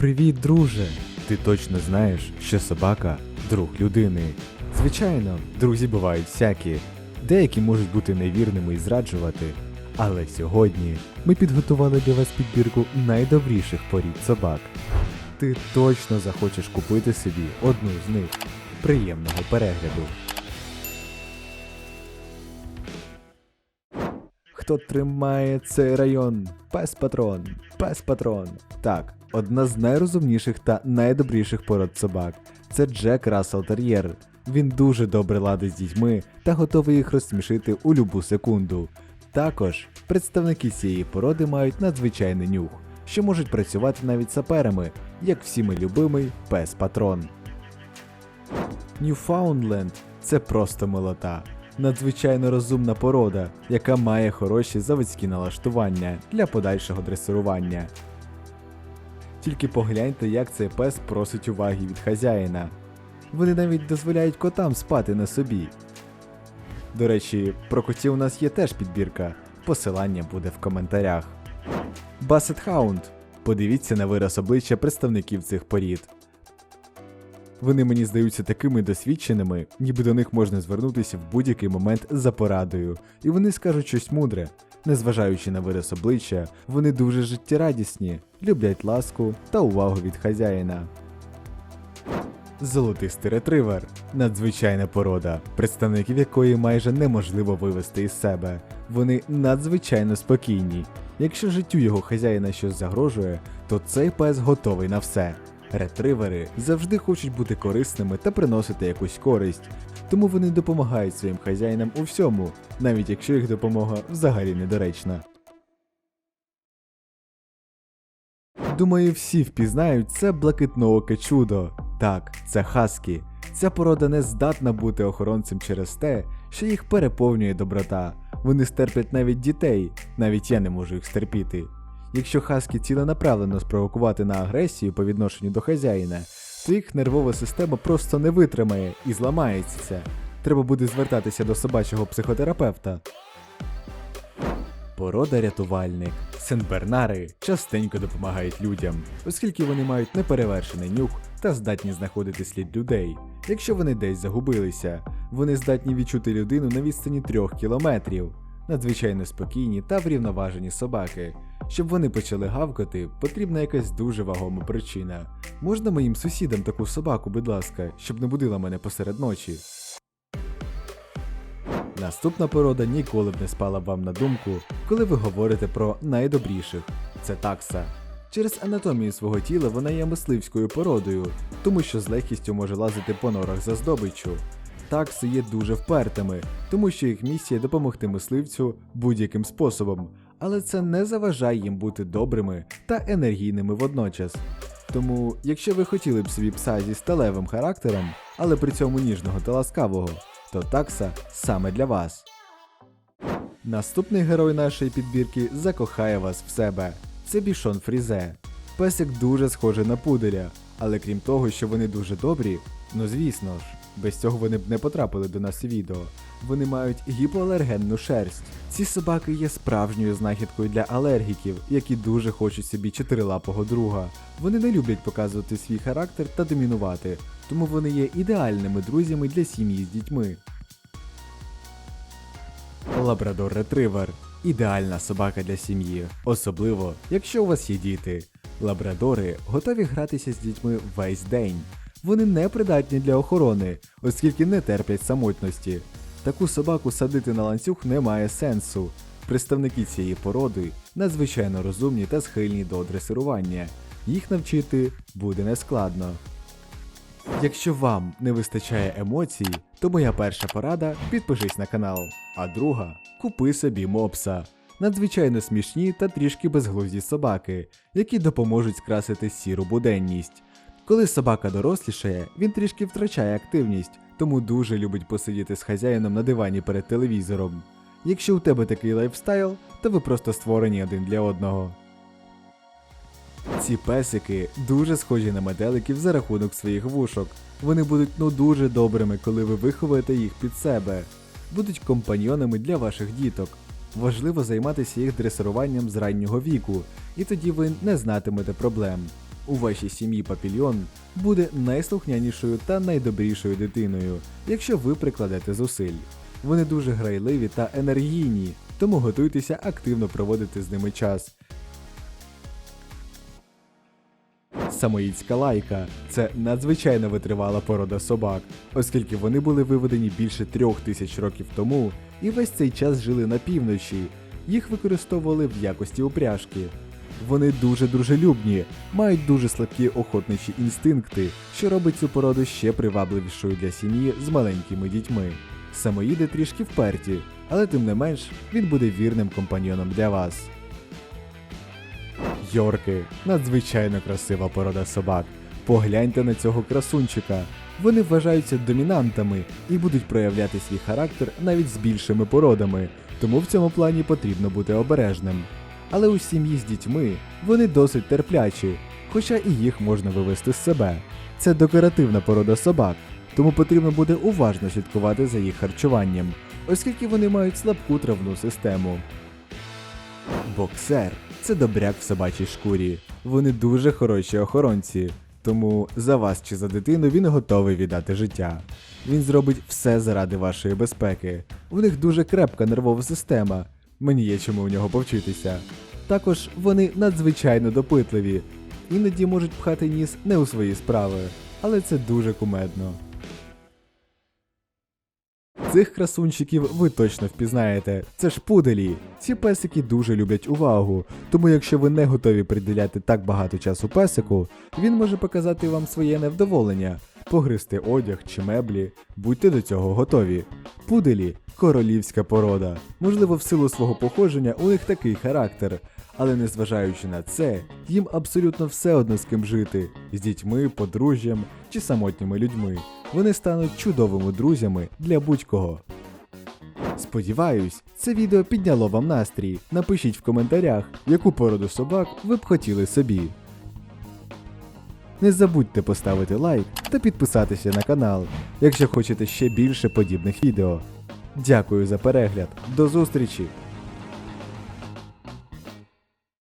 Привіт, друже! Ти точно знаєш, що собака друг людини. Звичайно, друзі бувають всякі. Деякі можуть бути невірними і зраджувати. Але сьогодні ми підготували для вас підбірку найдобріших порід собак. Ти точно захочеш купити собі одну з них. Приємного перегляду. Хто тримає цей район? Пес патрон, пес патрон. Так, одна з найрозумніших та найдобріших пород собак. Це Джек Рассел Тер'єр. Він дуже добре ладить з дітьми та готовий їх розсмішити у любу секунду. Також представники цієї породи мають надзвичайний нюх, що можуть працювати навіть саперами, як всіми любимий пес патрон. Ньюфаундленд це просто милота. Надзвичайно розумна порода, яка має хороші заводські налаштування для подальшого дресирування. Тільки погляньте, як цей пес просить уваги від хазяїна. Вони навіть дозволяють котам спати на собі. До речі, про котів у нас є теж підбірка. Посилання буде в коментарях. Басет Хаунд. Подивіться на вираз обличчя представників цих порід. Вони мені здаються такими досвідченими, ніби до них можна звернутися в будь-який момент за порадою, і вони скажуть щось мудре. Незважаючи на вираз обличчя, вони дуже життєрадісні, люблять ласку та увагу від хазяїна. Золотистий ретривер надзвичайна порода, представників якої майже неможливо вивести із себе. Вони надзвичайно спокійні. Якщо життю його хазяїна щось загрожує, то цей пес готовий на все. Ретривери завжди хочуть бути корисними та приносити якусь користь, тому вони допомагають своїм хазяїнам у всьому, навіть якщо їх допомога взагалі недоречна. Думаю, всі впізнають це блакитнооке чудо. Так, це хаскі. Ця порода не здатна бути охоронцем через те, що їх переповнює доброта. Вони стерплять навіть дітей, навіть я не можу їх стерпіти. Якщо хаскі ціленаправлено спровокувати на агресію по відношенню до хазяїна, то їх нервова система просто не витримає і зламається. Треба буде звертатися до собачого психотерапевта. Порода рятувальник. Сенбернари частенько допомагають людям, оскільки вони мають неперевершений нюх та здатні знаходити слід людей. Якщо вони десь загубилися, вони здатні відчути людину на відстані трьох кілометрів. Надзвичайно спокійні та врівноважені собаки. Щоб вони почали гавкати, потрібна якась дуже вагома причина. Можна моїм сусідам таку собаку, будь ласка, щоб не будила мене посеред ночі. Наступна порода ніколи б не спала б вам на думку, коли ви говорите про найдобріших. Це такса. Через анатомію свого тіла вона є мисливською породою, тому що з легкістю може лазити по норах за здобиччю. Такси є дуже впертими, тому що їх місія допомогти мисливцю будь-яким способом, але це не заважає їм бути добрими та енергійними водночас. Тому, якщо ви хотіли б собі пса зі сталевим характером, але при цьому ніжного та ласкавого, то такса саме для вас. Наступний герой нашої підбірки закохає вас в себе. Це бішон Фрізе. Песик дуже схожий на пуделя, але крім того, що вони дуже добрі, ну звісно ж, без цього вони б не потрапили до нас відео. Вони мають гіпоалергенну шерсть. Ці собаки є справжньою знахідкою для алергіків, які дуже хочуть собі чотирилапого друга. Вони не люблять показувати свій характер та домінувати, тому вони є ідеальними друзями для сім'ї з дітьми. Лабрадор ретривер ідеальна собака для сім'ї, особливо якщо у вас є діти. Лабрадори готові гратися з дітьми весь день. Вони не придатні для охорони, оскільки не терплять самотності. Таку собаку садити на ланцюг не має сенсу. Представники цієї породи надзвичайно розумні та схильні до дресирування. Їх навчити буде нескладно. Якщо вам не вистачає емоцій, то моя перша порада підпишись на канал, а друга купи собі мопса. Надзвичайно смішні та трішки безглузді собаки, які допоможуть скрасити сіру буденність. Коли собака дорослішає, він трішки втрачає активність, тому дуже любить посидіти з хазяїном на дивані перед телевізором. Якщо у тебе такий лайфстайл, то ви просто створені один для одного. Ці песики дуже схожі на метеликів за рахунок своїх вушок. Вони будуть ну дуже добрими, коли ви виховуєте їх під себе. Будуть компаньйонами для ваших діток. Важливо займатися їх дресируванням з раннього віку, і тоді ви не знатимете проблем. У вашій сім'ї папільйон буде найслухнянішою та найдобрішою дитиною, якщо ви прикладете зусиль. Вони дуже грайливі та енергійні, тому готуйтеся активно проводити з ними час. Самоїдська лайка це надзвичайно витривала порода собак, оскільки вони були виведені більше трьох тисяч років тому і весь цей час жили на півночі. Їх використовували в якості упряжки. Вони дуже дружелюбні, мають дуже слабкі охотничі інстинкти, що робить цю породу ще привабливішою для сім'ї з маленькими дітьми. Самоїди трішки вперті, але тим не менш він буде вірним компаньйоном для вас. Йорки надзвичайно красива порода собак. Погляньте на цього красунчика. Вони вважаються домінантами і будуть проявляти свій характер навіть з більшими породами, тому в цьому плані потрібно бути обережним. Але у сім'ї з дітьми вони досить терплячі, хоча і їх можна вивести з себе. Це декоративна порода собак, тому потрібно буде уважно слідкувати за їх харчуванням, оскільки вони мають слабку травну систему. Боксер це добряк в собачій шкурі. Вони дуже хороші охоронці, тому за вас чи за дитину він готовий віддати життя. Він зробить все заради вашої безпеки. У них дуже крепка нервова система. Мені є чому у нього повчитися. Також вони надзвичайно допитливі, іноді можуть пхати ніс не у свої справи, але це дуже кумедно. Цих красунчиків ви точно впізнаєте. Це ж пуделі. Ці песики дуже люблять увагу, тому якщо ви не готові приділяти так багато часу песику, він може показати вам своє невдоволення, погризти одяг чи меблі. Будьте до цього готові. Пуделі королівська порода. Можливо, в силу свого походження у них такий характер, але незважаючи на це, їм абсолютно все одно з ким жити з дітьми, подружжям чи самотніми людьми. Вони стануть чудовими друзями для будь-кого. Сподіваюсь, це відео підняло вам настрій. Напишіть в коментарях, яку породу собак ви б хотіли собі. Не забудьте поставити лайк та підписатися на канал, якщо хочете ще більше подібних відео. Дякую за перегляд. До зустрічі!